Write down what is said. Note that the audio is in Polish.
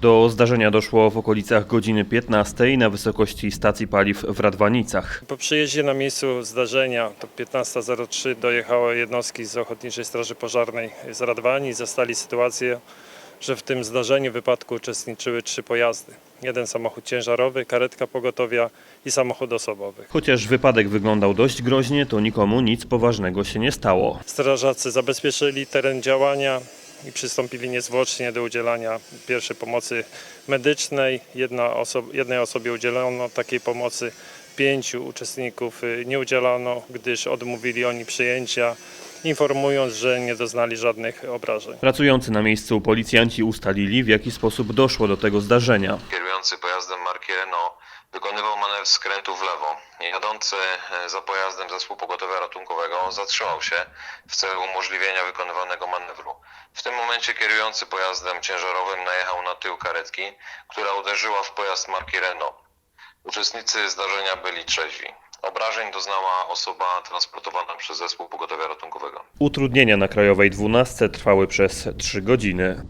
Do zdarzenia doszło w okolicach godziny 15 na wysokości stacji paliw w Radwanicach. Po przyjeździe na miejscu zdarzenia, to 15.03, dojechały jednostki z Ochotniczej Straży Pożarnej z Radwani. Zastali sytuację, że w tym zdarzeniu, wypadku uczestniczyły trzy pojazdy. Jeden samochód ciężarowy, karetka pogotowia i samochód osobowy. Chociaż wypadek wyglądał dość groźnie, to nikomu nic poważnego się nie stało. Strażacy zabezpieczyli teren działania i przystąpili niezwłocznie do udzielania pierwszej pomocy medycznej. Jedna oso- jednej osobie udzielono takiej pomocy, pięciu uczestników y, nie udzielono, gdyż odmówili oni przyjęcia, informując, że nie doznali żadnych obrażeń. Pracujący na miejscu policjanci ustalili, w jaki sposób doszło do tego zdarzenia. Kierujący pojazdem marki Renault wykonywał manewr skrętu w lewo. Jadący e, za pojazdem zespół pogotowia ratunkowego zatrzymał się w celu umożliwienia wykonywanego manewru. W tym momencie kierujący pojazdem ciężarowym najechał na tył karetki, która uderzyła w pojazd marki Renault. Uczestnicy zdarzenia byli trzeźwi. Obrażeń doznała osoba transportowana przez zespół pogotowia ratunkowego. Utrudnienia na Krajowej 12 trwały przez 3 godziny.